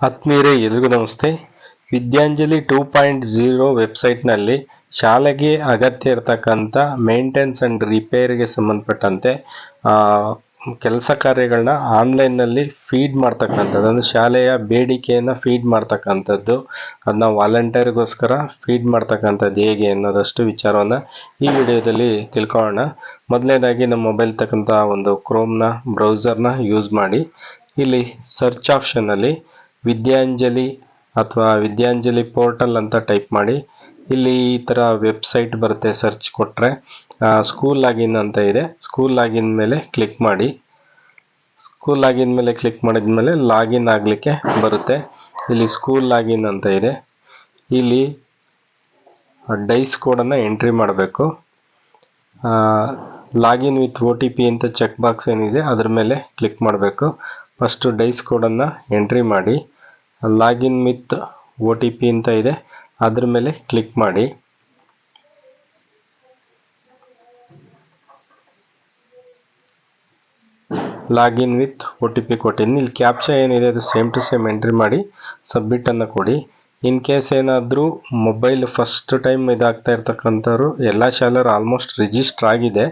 ಆತ್ಮೀಯರೇ ಎಲ್ರಿಗೂ ನಮಸ್ತೆ. ವಿದ್ಯಾಂಜಲಿ ಟೂ ಪಾಯಿಂಟ್ ಜೀರೋ ವೆಬ್ಸೈಟ್ನಲ್ಲಿ ಶಾಲೆಗೆ ಅಗತ್ಯ ಇರತಕ್ಕಂಥ ಮೇಂಟೆನ್ಸ್ ಆ್ಯಂಡ್ ರಿಪೇರಿಗೆ ಸಂಬಂಧಪಟ್ಟಂತೆ ಕೆಲಸ ಕಾರ್ಯಗಳನ್ನ ಆನ್ಲೈನ್ನಲ್ಲಿ ಫೀಡ್ ಮಾಡ್ತಕ್ಕಂಥದ್ದು, ಅಂದರೆ ಶಾಲೆಯ ಬೇಡಿಕೆಯನ್ನು ಫೀಡ್ ಮಾಡ್ತಕ್ಕಂಥದ್ದು, ಅದನ್ನ ವಾಲಂಟಿಯರ್ಗೋಸ್ಕರ ಫೀಡ್ ಮಾಡ್ತಕ್ಕಂಥದ್ದು ಹೇಗೆ ಅನ್ನೋದಷ್ಟು ವಿಚಾರವನ್ನು ಈ ವಿಡಿಯೋದಲ್ಲಿ ತಿಳ್ಕೊಳ್ಳೋಣ. ಮೊದಲನೇದಾಗಿ ನಮ್ಮ ಮೊಬೈಲ್ ತಕ್ಕಂಥ ಒಂದು ಕ್ರೋಮ್ನ ಬ್ರೌಸರ್ನ ಯೂಸ್ ಮಾಡಿ, ಇಲ್ಲಿ ಸರ್ಚ್ ಆಪ್ಷನ್ನಲ್ಲಿ ವಿದ್ಯಾಂಜಲಿ ಅಥವಾ ವಿದ್ಯಾಂಜಲಿ ಪೋರ್ಟಲ್ ಅಂತ ಟೈಪ್ ಮಾಡಿ. ಇಲ್ಲಿ ಈ ಥರ ವೆಬ್ಸೈಟ್ ಬರುತ್ತೆ ಸರ್ಚ್ ಕೊಟ್ಟರೆ ಸ್ಕೂಲ್ ಲಾಗಿನ್ ಅಂತ ಇದೆ. ಸ್ಕೂಲ್ ಲಾಗಿನ್ ಮೇಲೆ ಕ್ಲಿಕ್ ಮಾಡಿ. ಸ್ಕೂಲ್ ಲಾಗಿನ್ ಮೇಲೆ ಕ್ಲಿಕ್ ಮಾಡಿದ ಮೇಲೆ ಲಾಗಿನ್ ಆಗಲಿಕ್ಕೆ ಬರುತ್ತೆ. ಇಲ್ಲಿ ಸ್ಕೂಲ್ ಲಾಗಿನ್ ಅಂತ ಇದೆ. ಇಲ್ಲಿ ಡೈಸ್ ಕೋಡನ್ನು ಎಂಟ್ರಿ ಮಾಡಬೇಕು. Login with O T P ಅಂತ ಚೆಕ್ ಬಾಕ್ಸ್ ಏನಿದೆ, ಅದ್ರ ಮೇಲೆ ಕ್ಲಿಕ್ ಮಾಡಬೇಕು. ಫಸ್ಟು ಡೈಸ್ ಕೋಡನ್ನು ಎಂಟ್ರಿ ಮಾಡಿ. Login with O T P ಅಂತ ಇದೆ. ಅದ್ರ ಮೇಲೆ ಕ್ಲಿಕ್ ಮಾಡಿ. Login with O T P ಕೊಟ್ಟಿದ್ದೀನಿ ಇಲ್ಲಿ ಕ್ಯಾಪ್ಚಾ ಏನಿದೆ ಅದು ಸೇಮ್ ಟು ಸೇಮ್ ಎಂಟ್ರಿ ಮಾಡಿ ಸಬ್ಮಿಟನ್ನು ಕೊಡಿ. ಇನ್ ಕೇಸ್ ಏನಾದರೂ ಮೊಬೈಲ್ ಫಸ್ಟ್ ಟೈಮ್ ಇದಾಗ್ತಾ ಇರ್ತಕ್ಕಂಥವ್ರು, ಎಲ್ಲ ಶಾಲರ್ ಆಲ್ಮೋಸ್ಟ್ ರಿಜಿಸ್ಟರ್ ಆಗಿದೆ.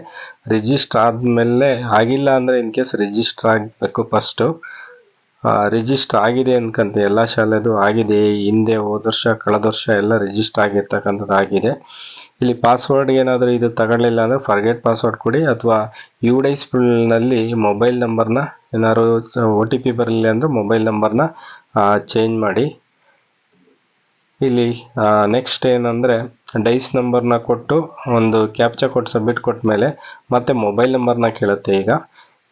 ರಿಜಿಸ್ಟರ್ ಆದಮೇಲೆ ಆಗಿಲ್ಲ ಅಂದರೆ ಇನ್ ಕೇಸ್ ರಿಜಿಸ್ಟರ್ ಆಗಬೇಕು ಫಸ್ಟು. ರಿಜಿಸ್ಟರ್ ಆಗಿದೆ ಅನ್ಕಂತ. ಎಲ್ಲ ಶಾಲೆದು ಆಗಿದೆ. ಹಿಂದೆ ಹೋದ ವರ್ಷ, ಕಳೆದ ವರ್ಷ ಎಲ್ಲ ರಿಜಿಸ್ಟರ್ ಆಗಿರ್ತಕ್ಕಂಥದ್ದು ಆಗಿದೆ. ಇಲ್ಲಿ ಪಾಸ್ವರ್ಡ್ ಏನಾದರೂ ಇದು ತಗೊಳ್ಳಿಲ್ಲ ಅಂದರೆ ಫರ್ಗೆಟ್ ಪಾಸ್ವರ್ಡ್ ಕೊಡಿ ಅಥವಾ ಯು ನಲ್ಲಿ ಮೊಬೈಲ್ ನಂಬರ್ನ ಏನಾದ್ರು ಒ ಟಿ ಪಿ ಬರಲಿಲ್ಲ ಅಂದರೆ ಮೊಬೈಲ್ ನಂಬರ್ನ ಚೇಂಜ್ ಮಾಡಿ. ಇಲ್ಲಿ ನೆಕ್ಸ್ಟ್ ಏನಂದರೆ ಡೈಸ್ ನಂಬರ್ನ ಕೊಟ್ಟು ಒಂದು ಕ್ಯಾಪ್ಚಾ ಕೊಟ್ಟು ಸಬ್ಮಿಟ್ ಕೊಟ್ಟ ಮೇಲೆ ಮತ್ತೆ ಮೊಬೈಲ್ ನಂಬರ್ನ ಕೇಳುತ್ತೆ ಈಗ.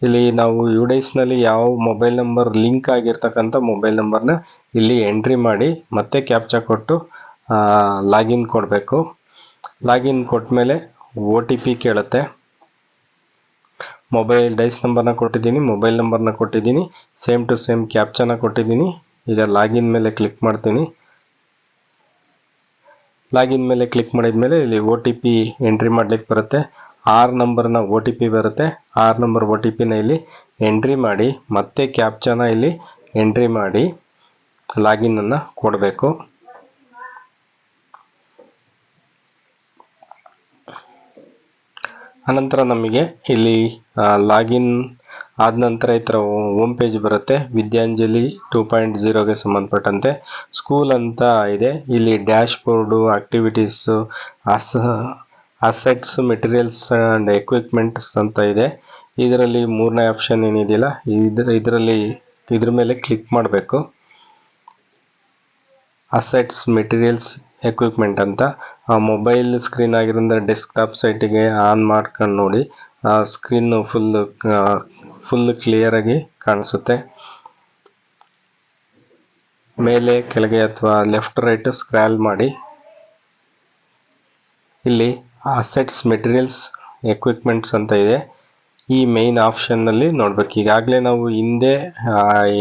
ಇಲ್ಲಿ ನಾವು ಯು ಡೈಸ್ನಲ್ಲಿ ಯಾವ ಮೊಬೈಲ್ ನಂಬರ್ ಲಿಂಕ್ ಆಗಿರ್ತಕ್ಕಂಥ ಮೊಬೈಲ್ ನಂಬರ್ನ ಇಲ್ಲಿ ಎಂಟ್ರಿ ಮಾಡಿ ಮತ್ತೆ ಕ್ಯಾಪ್ಚಾ ಕೊಟ್ಟು ಲಾಗಿನ್ ಕೊಡಬೇಕು. ಲಾಗಿನ್ ಕೊಟ್ಟ ಮೇಲೆ ಒ ಟಿ ಪಿ ಕೇಳುತ್ತೆ ಮೊಬೈಲ್ ಡೈಸ್ ನಂಬರ್ನ ಕೊಟ್ಟಿದ್ದೀನಿ ಮೊಬೈಲ್ ನಂಬರ್ನ ಕೊಟ್ಟಿದ್ದೀನಿ ಸೇಮ್ ಟು ಸೇಮ್ ಕ್ಯಾಪ್ಚನ ಕೊಟ್ಟಿದ್ದೀನಿ. ಈಗ ಲಾಗಿನ್ ಮೇಲೆ ಕ್ಲಿಕ್ ಮಾಡ್ತೀನಿ. ಲಾಗಿನ್ ಮೇಲೆ ಕ್ಲಿಕ್ ಮಾಡಿದ ಮೇಲೆ ಇಲ್ಲಿ ಒ ಟಿ ಪಿ ಎಂಟ್ರಿ ಮಾಡ್ಲಿಕ್ಕೆ ಬರುತ್ತೆ. ಆರ್ ನಂಬರ್ನ ಒ ಟಿ ಪಿ ಬರುತ್ತೆ. ಆರ್ ನಂಬರ್ ಒ ಟಿ ಪಿನ ಇಲ್ಲಿ ಎಂಟ್ರಿ ಮಾಡಿ, ಮತ್ತೆ ಕ್ಯಾಪ್ಚನ ಇಲ್ಲಿ ಎಂಟ್ರಿ ಮಾಡಿ ಲಾಗಿನನ್ನು ಕೊಡಬೇಕು. ಅನಂತರ ನಮಗೆ ಇಲ್ಲಿ ಲಾಗಿನ್ ಆದ ನಂತರ ಈ ಥರ ಹೋಮ್ ಪೇಜ್ ಬರುತ್ತೆ. ವಿದ್ಯಾಂಜಲಿ ಟೂ ಪಾಯಿಂಟ್ ಜೀರೋಗೆ ಸಂಬಂಧಪಟ್ಟಂತೆ ಸ್ಕೂಲ್ ಅಂತ ಇದೆ. ಇಲ್ಲಿ ಡ್ಯಾಶ್ ಬೋರ್ಡು ಆಕ್ಟಿವಿಟೀಸು ಅಸ ಅಸೆಟ್ಸ್ ಮೆಟೀರಿಯಲ್ಸ್ ಆ್ಯಂಡ್ ಎಕ್ವಿಪ್ಮೆಂಟ್ಸ್ ಅಂತ ಇದೆ. ಇದರಲ್ಲಿ ಮೂರನೇ ಆಪ್ಷನ್ ಏನಿದೆಯಲ್ಲ, ಇದರ, ಇದರಲ್ಲಿ, ಇದ್ರ ಮೇಲೆ ಕ್ಲಿಕ್ ಮಾಡಬೇಕು. ಅಸೆಟ್ಸ್ ಮೆಟೀರಿಯಲ್ಸ್ ಎಕ್ವಿಪ್ಮೆಂಟ್ ಅಂತ. ಆ ಮೊಬೈಲ್ ಸ್ಕ್ರೀನ್ ಆಗಿರೋದ್ರಿಂದ ಡೆಸ್ಕ್ಟಾಪ್ ಸೈಟಿಗೆ ಆನ್ ಮಾಡ್ಕೊಂಡು ನೋಡಿ. ಆ ಸ್ಕ್ರೀನು ಫುಲ್ ಫುಲ್ ಕ್ಲಿಯರಾಗಿ ಕಾಣಿಸುತ್ತೆ. ಮೇಲೆ ಕೆಳಗೆ ಅಥವಾ ಲೆಫ್ಟ್ ರೈಟ್ ಸ್ಕ್ರಾಲ್ ಮಾಡಿ. ಇಲ್ಲಿ ಅಸೆಟ್ಸ್ ಮೆಟೀರಿಯಲ್ಸ್ ಎಕ್ವಿಪ್ಮೆಂಟ್ಸ್ ಅಂತ ಇದೆ. ಈ ಮೇನ್ ಆಪ್ಷನ್ನಲ್ಲಿ ನೋಡ್ಬೇಕು. ಈಗಾಗಲೇ ನಾವು ಹಿಂದೆ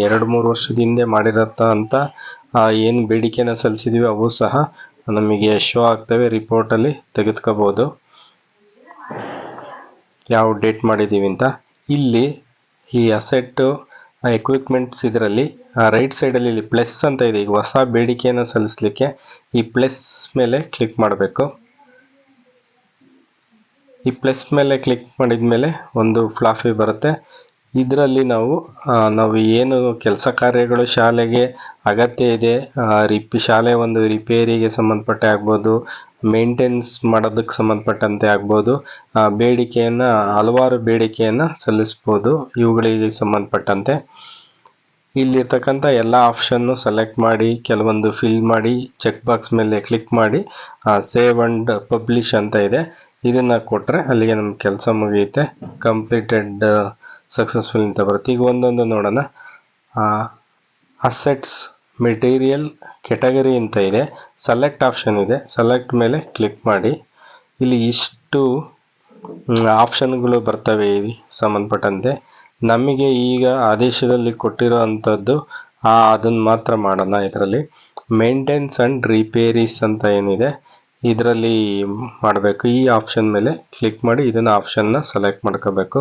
ಎರಡು ಮೂರು ವರ್ಷದ ಹಿಂದೆ ಮಾಡಿರತ್ತ ಅಂತ ಏನು ಬೇಡಿಕೆನ ಸಲ್ಲಿಸಿದ್ದೀವಿ ಅವು ಸಹ ನಮಗೆ ಶೋ ಆಗ್ತವೆ. ರಿಪೋರ್ಟಲ್ಲಿ ತೆಗೆದುಕೋಬೋದು. ಯಾವ ಡೇಟ್ ಮಾಡಿದ್ದೀವಿ ಅಂತ. ಇಲ್ಲಿ ಈ ಅಸೆಟ್ಟು ಎಕ್ವಿಪ್ಮೆಂಟ್ಸ್ ಇದರಲ್ಲಿ ರೈಟ್ ಸೈಡಲ್ಲಿ ಇಲ್ಲಿ ಪ್ಲಸ್ ಅಂತ ಇದೆ. ಈಗ ಹೊಸ ಬೇಡಿಕೆಯನ್ನು ಸಲ್ಲಿಸಲಿಕ್ಕೆ ಈ ಪ್ಲಸ್ ಮೇಲೆ ಕ್ಲಿಕ್ ಮಾಡಬೇಕು. ಈ ಪ್ಲಸ್ ಮೇಲೆ ಕ್ಲಿಕ್ ಮಾಡಿದ ಮೇಲೆ ಒಂದು ಫ್ಲಾಫಿ ಬರುತ್ತೆ. ಇದರಲ್ಲಿ ನಾವು ನಾವು ಏನು ಕೆಲಸ ಕಾರ್ಯಗಳು ಶಾಲೆಗೆ ಅಗತ್ಯ ಇದೆ ರಿಪಿ ಶಾಲೆ ಒಂದು ರಿಪೇರಿಗೆ ಸಂಬಂಧಪಟ್ಟೆ ಆಗ್ಬೋದು ಮೇಂಟೆನ್ಸ್ ಮಾಡೋದಕ್ಕೆ ಸಂಬಂಧಪಟ್ಟಂತೆ ಆಗ್ಬೋದು ಬೇಡಿಕೆಯನ್ನು, ಹಲವಾರು ಬೇಡಿಕೆಯನ್ನು ಸಲ್ಲಿಸ್ಬೋದು, ಇವುಗಳಿಗೆ ಸಂಬಂಧಪಟ್ಟಂತೆ. ಇಲ್ಲಿರ್ತಕ್ಕಂಥ ಎಲ್ಲ ಆಪ್ಷನ್ನು ಸೆಲೆಕ್ಟ್ ಮಾಡಿ, ಕೆಲವೊಂದು ಫಿಲ್ ಮಾಡಿ ಚೆಕ್ ಬಾಕ್ಸ್ ಮೇಲೆ ಕ್ಲಿಕ್ ಮಾಡಿ ಸೇವ್ ಅಂಡ್ ಪಬ್ಲಿಷ್ ಅಂತ ಇದೆ. ಇದನ್ನು ಕೊಟ್ಟರೆ ಅಲ್ಲಿಗೆ ನಮ್ಮ ಕೆಲಸ ಮುಗಿಯುತ್ತೆ. ಕಂಪ್ಲೀಟೆಡ್ ಸಕ್ಸಸ್ಫುಲ್ ಅಂತ ಬರುತ್ತೆ. ಈಗ ಒಂದೊಂದು ನೋಡೋಣ. ಅಸೆಟ್ಸ್ ಮೆಟೀರಿಯಲ್ ಕೆಟಗರಿ ಅಂತ ಇದೆ. ಸೆಲೆಕ್ಟ್ ಆಪ್ಷನ್ ಇದೆ. ಸೆಲೆಕ್ಟ್ ಮೇಲೆ ಕ್ಲಿಕ್ ಮಾಡಿ. ಇಲ್ಲಿ ಇಷ್ಟು ಆಪ್ಷನ್ಗಳು ಬರ್ತವೆ ಸಂಬಂಧಪಟ್ಟಂತೆ. ನಮಗೆ ಈಗ ಆದೇಶದಲ್ಲಿ ಕೊಟ್ಟಿರೋ ಅಂಥದ್ದು ಅದನ್ನು ಮಾತ್ರ ಮಾಡೋಣ ಇದರಲ್ಲಿ. ಮೇಂಟೆನ್ಸ್ ಆ್ಯಂಡ್ ರಿಪೇರೀಸ್ ಅಂತ ಏನಿದೆ. ಇದರಲ್ಲಿ ಮಾಡಬೇಕು. ಈ ಆಪ್ಷನ್ ಮೇಲೆ ಕ್ಲಿಕ್ ಮಾಡಿ ಇದನ್ನು ಆಪ್ಷನ್ನ ಸೆಲೆಕ್ಟ್ ಮಾಡ್ಕೋಬೇಕು.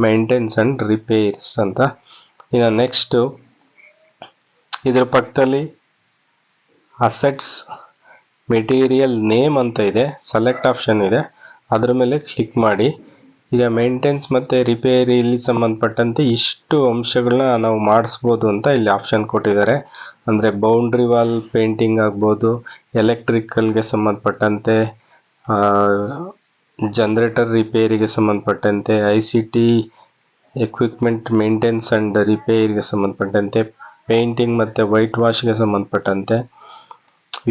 ಮೇಂಟೆನ್ಸ್ ಆ್ಯಂಡ್ ರಿಪೇರ್ಸ್ ಅಂತ. ಇನ್ನು ನೆಕ್ಸ್ಟು ಇದರ ಪಕ್ಕದಲ್ಲಿ ಅಸೆಟ್ಸ್ ಮೆಟೀರಿಯಲ್ ನೇಮ್ ಅಂತ ಇದೆ. ಸೆಲೆಕ್ಟ್ ಆಪ್ಷನ್ ಇದೆ. ಅದ್ರ ಮೇಲೆ ಕ್ಲಿಕ್ ಮಾಡಿ. ಈಗ ಮೇಂಟೆನ್ಸ್ ಮತ್ತು ರಿಪೇರಿಲಿ ಸಂಬಂಧಪಟ್ಟಂತೆ ಇಷ್ಟು ಅಂಶಗಳನ್ನ ನಾವು ಮಾಡಿಸ್ಬೋದು ಅಂತ ಇಲ್ಲಿ ಆಪ್ಷನ್ ಕೊಟ್ಟಿದ್ದಾರೆ. ಅಂದರೆ ಬೌಂಡ್ರಿ ವಾಲ್ ಪೇಂಟಿಂಗ್ ಆಗ್ಬೋದು ಎಲೆಕ್ಟ್ರಿಕಲ್ಗೆ ಸಂಬಂಧಪಟ್ಟಂತೆ ಜನ್ರೇಟರ್ ರಿಪೇರಿಗೆ ಸಂಬಂಧಪಟ್ಟಂತೆ I C T equipment maintenance and ರಿಪೇರಿಗೆ ಸಂಬಂಧಪಟ್ಟಂತೆ ಪೇಂಟಿಂಗ್ ಮತ್ತು ವೈಟ್ ವಾಶ್ಗೆ ಸಂಬಂಧಪಟ್ಟಂತೆ.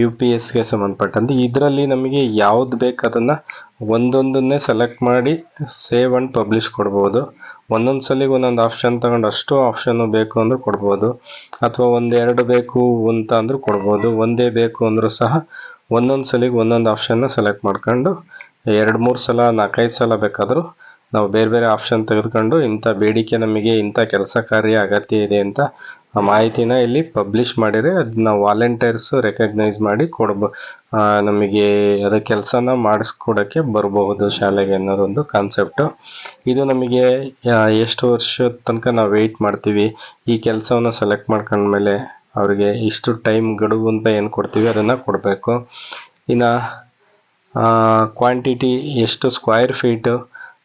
ಯು ಪಿ ಎಸ್ಗೆ ಸಂಬಂಧಪಟ್ಟಂತೆ. ಇದರಲ್ಲಿ ನಮಗೆ ಯಾವ್ದು ಬೇಕು ಅದನ್ನು ಒಂದೊಂದನ್ನೇ ಸೆಲೆಕ್ಟ್ ಮಾಡಿ ಸೇವ್ ಆ್ಯಂಡ್ ಪಬ್ಲಿಷ್ ಕೊಡ್ಬೋದು. ಒಂದೊಂದು ಸಲಿಗೆ ಒಂದೊಂದು ಆಪ್ಷನ್ ತಗೊಂಡು ಅಷ್ಟು ಆಪ್ಷನ್ನು ಬೇಕು ಅಂದರೂ ಕೊಡ್ಬೋದು. ಅಥವಾ ಒಂದೆರಡು ಬೇಕು ಅಂತ ಅಂದರೂ ಕೊಡ್ಬೋದು. ಒಂದೇ ಬೇಕು ಅಂದರೂ ಸಹ ಒಂದೊಂದು ಸಲಿಗೆ ಒಂದೊಂದು ಆಪ್ಷನ್ನ ಸೆಲೆಕ್ಟ್ ಮಾಡ್ಕೊಂಡು, ಎರಡು ಮೂರು ಸಲ, ನಾಲ್ಕೈದು ಸಲ ಬೇಕಾದರೂ ನಾವು ಬೇರೆ ಬೇರೆ ಆಪ್ಷನ್ ತೆಗೆದುಕೊಂಡು ಇಂಥ ಬೇಡಿಕೆ ನಮಗೆ, ಇಂಥ ಕೆಲಸ ಕಾರ್ಯ ಅಗತ್ಯ ಇದೆ ಅಂತ ಆ ಮಾಹಿತಿನ ಇಲ್ಲಿ ಪಬ್ಲಿಷ್ ಮಾಡಿದರೆ ಅದನ್ನ ವಾಲಂಟಿಯರ್ಸ್ ರೆಕಗ್ನೈಸ್ ಮಾಡಿ ಕೊಡ್ಬೋ ನಮಗೆ ಅದ ಕೆಲಸನ ಮಾಡಿಸ್ಕೊಡೋಕ್ಕೆ ಬರಬಹುದು ಶಾಲೆಗೆ ಅನ್ನೋದೊಂದು ಕಾನ್ಸೆಪ್ಟು ಇದು ನಮಗೆ ಎಷ್ಟು ವರ್ಷದ ತನಕ ನಾವು ವೆಯ್ಟ್ ಮಾಡ್ತೀವಿ, ಈ ಕೆಲಸವನ್ನು ಸೆಲೆಕ್ಟ್ ಮಾಡ್ಕೊಂಡ್ಮೇಲೆ ಅವರಿಗೆ ಇಷ್ಟು ಟೈಮ್ ಗಡುವು ಅಂತ ಏನು ಕೊಡ್ತೀವಿ ಅದನ್ನು ಕೊಡಬೇಕು. ಇನ್ನು ಕ್ವಾಂಟಿಟಿ ಎಷ್ಟು ಸ್ಕ್ವೈರ್ ಫೀಟು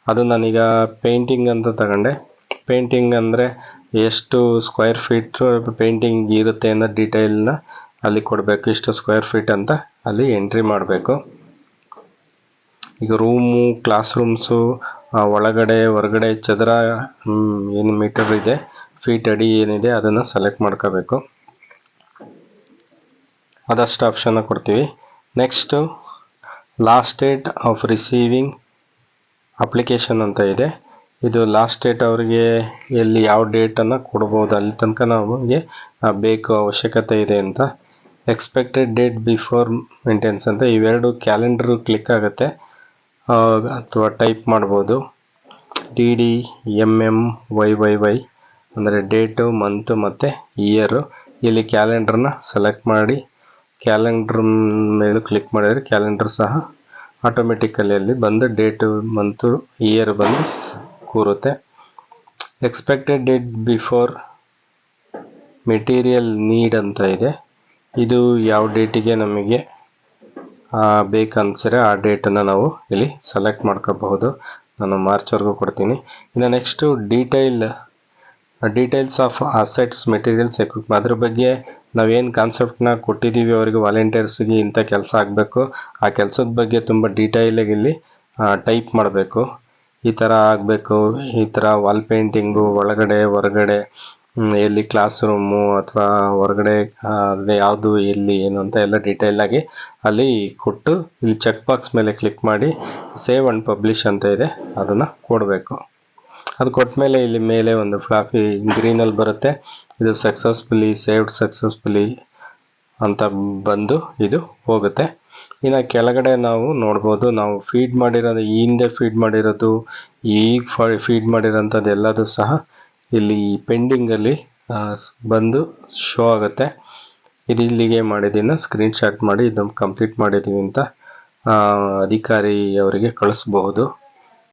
ಅದು ನಾನೀಗ ಪೇಂಟಿಂಗ್ ಅಂತ ತಗೊಂಡೆ. ಪೇಂಟಿಂಗ್ ಅಂದರೆ ಎಷ್ಟು ಸ್ಕ್ವೇರ್ ಫೀಟ್ ಪೇಂಟಿಂಗ್ ಇರುತ್ತೆ ಅನ್ನೋ ಡೀಟೇಲ್ನ ಅಲ್ಲಿ ಕೊಡಬೇಕು. ಇಷ್ಟು ಸ್ಕ್ವೇರ್ ಫೀಟ್ ಅಂತ ಅಲ್ಲಿ ಎಂಟ್ರಿ ಮಾಡಬೇಕು. ಈಗ ರೂಮು ಕ್ಲಾಸ್ ರೂಮ್ಸು ಒಳಗಡೆ, ಹೊರಗಡೆ ಚದರ ಏನು ಮೀಟರ್ ಇದೆ ಫೀಟ್ ಅಡಿ ಏನಿದೆ ಅದನ್ನು ಸೆಲೆಕ್ಟ್ ಮಾಡ್ಕೋಬೇಕು. ಅದಷ್ಟು ಆಪ್ಷನ್ನ ಕೊಡ್ತೀವಿ. Next last date of receiving application ಅಂತ ಇದೆ. ಇದು ಲಾಸ್ಟ್ ಡೇಟ್ ಅವರಿಗೆ ಎಲ್ಲಿ ಯಾವ ಡೇಟನ್ನು ಕೊಡ್ಬೋದು, ಅಲ್ಲಿ ತನಕ ನಮಗೆ ಬೇಕು ಅವಶ್ಯಕತೆ ಇದೆ ಅಂತ. ಎಕ್ಸ್ಪೆಕ್ಟೆಡ್ ಡೇಟ್ ಬಿಫೋರ್ ಮೇಂಟೆನ್ಸ್ ಅಂತ ಇವೆರಡು ಕ್ಯಾಲೆಂಡರ್ ಕ್ಲಿಕ್ ಆಗುತ್ತೆ. ಅಥವಾ ಟೈಪ್ ಮಾಡ್ಬೋದು. D D M M Y Y Y ಅಂದರೆ ಡೇಟು ಮಂತು ಮತ್ತು ಇಯರು ಇಲ್ಲಿ ಕ್ಯಾಲೆಂಡ್ರನ್ನ ಸೆಲೆಕ್ಟ್ ಮಾಡಿ ಕ್ಯಾಲೆಂಡ್ರ್ ಮೇಲೆ ಕ್ಲಿಕ್ ಮಾಡಿದರೆ ಕ್ಯಾಲೆಂಡರ್ ಸಹ ಆಟೋಮೆಟಿಕಲಿ ಅಲ್ಲಿ ಬಂದು ಡೇಟು ಮಂತು ಇಯರ್ ಬಂದು ಕೂರುತ್ತೆ. Expected date before material need ಅಂತ ಇದೆ. ಇದು ಯಾವ ಡೇಟಿಗೆ ನಮಗೆ ಬೇಕನ್ಸಿದ್ರೆ ಆ ಡೇಟನ್ನು ನಾವು ಇಲ್ಲಿ ಸೆಲೆಕ್ಟ್ ಮಾಡ್ಕೋಬಹುದು. ನಾನು ಮಾರ್ಚ್ವರೆಗೂ ಕೊಡ್ತೀನಿ. ಇನ್ನು next detail details of assets materials equipment ಅದ್ರ ಬಗ್ಗೆ ನಾವೇನು ಕಾನ್ಸೆಪ್ಟ್ನ ಕೊಟ್ಟಿದ್ದೀವಿ ಅವರಿಗೆ ವಾಲಂಟಿಯರ್ಸ್ಗೆ ಇಂಥ ಕೆಲಸ ಆಗಬೇಕು. ಆ ಕೆಲಸದ ಬಗ್ಗೆ ತುಂಬ ಡೀಟೇಲಾಗಿ ಇಲ್ಲಿ ಟೈಪ್ ಮಾಡಬೇಕು. ಈ ಥರ ಆಗಬೇಕು. ಈ ಥರ ವಾಲ್ ಪೇಂಟಿಂಗು ಒಳಗಡೆ, ಹೊರಗಡೆ ಎಲ್ಲಿ ಕ್ಲಾಸ್ ರೂಮು ಅಥವಾ ಹೊರಗಡೆ ಯಾವುದು, ಎಲ್ಲಿ, ಏನು ಅಂತ ಎಲ್ಲ ಡೀಟೇಲಾಗಿ ಅಲ್ಲಿ ಕೊಟ್ಟು ಇಲ್ಲಿ ಚೆಕ್ ಬಾಕ್ಸ್ ಮೇಲೆ ಕ್ಲಿಕ್ ಮಾಡಿ ಸೇವ್ ಆ್ಯಂಡ್ ಪಬ್ಲಿಷ್ ಅಂತ ಇದೆ. ಅದನ್ನು ಕೊಡಬೇಕು. ಅದು ಕೊಟ್ಮೇಲೆ ಇಲ್ಲಿ ಮೇಲೆ ಒಂದು ಫ್ಲಾಫಿ ಗ್ರೀನಲ್ಲಿ ಬರುತ್ತೆ. ಇದು ಸಕ್ಸಸ್ಫುಲಿ ಸೇವ್ಡ್ ಸಕ್ಸಸ್ಫುಲಿ ಅಂತ ಬಂದು ಇದು ಹೋಗುತ್ತೆ. ಇನ್ನು ಕೆಳಗಡೆ ನಾವು ನೋಡ್ಬೋದು, ನಾವು ಫೀಡ್ ಮಾಡಿರೋದು, ಈ ಹಿಂದೆ ಫೀಡ್ ಮಾಡಿರೋದು, ಈಗ ಫೀಡ್ ಮಾಡಿರೋಂಥದ್ದು ಎಲ್ಲದೂ ಸಹ ಇಲ್ಲಿ ಪೆಂಡಿಂಗಲ್ಲಿ ಬಂದು ಶೋ ಆಗುತ್ತೆ. ಇದು ಇಲ್ಲಿಗೆ ಮಾಡಿದ್ದನ್ನು ಸ್ಕ್ರೀನ್ಶಾಟ್ ಮಾಡಿ, ಇದನ್ನು ಕಂಪ್ಲೀಟ್ ಮಾಡಿದ್ದೀವಿ ಅಂತ ಅಧಿಕಾರಿಯವರಿಗೆ ಕಳಿಸ್ಬಹುದು.